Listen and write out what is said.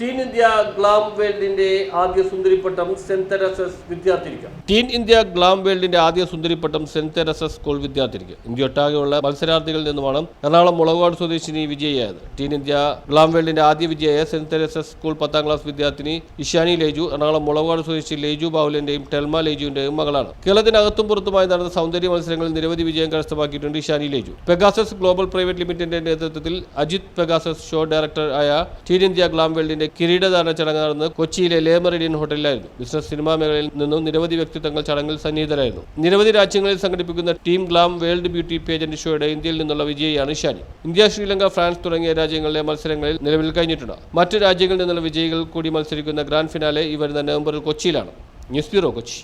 Teen India glam വേൾഡിന്റെ ആദ്യ സുന്ദരിപ്പട്ടം saint Teresa's വിദ്യാർത്ഥിനിക്ക്. ടീൻ ഇന്ത്യ ഗ്ലാം വേൾഡിന്റെ ആദ്യ സുന്ദരിപ്പട്ടം സെന്റ് തെരസസ് സ്കൂൾ വിദ്യാർത്ഥിനിക്ക്. ഇന്ത്യ ഒട്ടാകെയുള്ള മത്സരാർത്ഥികളിൽ നിന്നുമാണ് എറണാകുളം മുളകാട് സ്വദേശിനി വിജയിയായത്. ടീൻ ഇന്ത്യ ഗ്ലാം വേൾഡിന്റെ ആദ്യ വിജയായ സെന്റ് തെരസസ് സ്കൂൾ പത്താം ക്ലാസ് വിദ്യാർത്ഥിനി ഇഷാനി ലേജു എറണാകുളം മുളകാട് സ്വദേശി ലേജു ബാഹുലിന്റെയും ടെൽമ ലേജുവിന്റെയും മകളാണ്. കേരളത്തിനകത്തും പുറത്തുമായി നടന്ന സൗന്ദര്യ മത്സരങ്ങളിൽ നിരവധി വിജയം കരസ്ഥമാക്കിയിട്ടുണ്ട് Ishani Leju. Pegasus global private ലിമിറ്റഡിന്റെ നേതൃത്വത്തിൽ അജിത് പെഗാസസ് ഷോ ഡയറക്ടർ ആയ ടീൻ ഇന്ത്യ ഗ്ലാം വേൾഡിന്റെ കിരീടധാരണ ചടങ്ങ് നടന്നത് കൊച്ചിയിലെ ലേ മെറിഡിയൻ ഹോട്ടലിലായിരുന്നു. ബിസിനസ് സിനിമാ മേഖലയിൽ നിന്നും നിരവധി വ്യക്തിത്വങ്ങൾ ചടങ്ങിൽ സന്നിഹിതരായിരുന്നു. നിരവധി രാജ്യങ്ങളിൽ സംഘടിപ്പിക്കുന്ന team glam world beauty pageant ഷോയുടെ ഇന്ത്യയിൽ നിന്നുള്ള വിജയിയാണ് ഷാനി. ഇന്ത്യ ശ്രീലങ്ക ഫ്രാൻസ് തുടങ്ങിയ രാജ്യങ്ങളിലെ മത്സരങ്ങളിൽ നിലവിൽ കഴിഞ്ഞിട്ടുണ്ട്. മറ്റു രാജ്യങ്ങളിൽ നിന്നുള്ള വിജയികൾ കൂടി മത്സരിക്കുന്ന ഗ്രാൻഡ് ഫിനാലെ ഈ വരുന്ന നവംബറിൽ കൊച്ചിയിലാണ്. News bureau Kochi.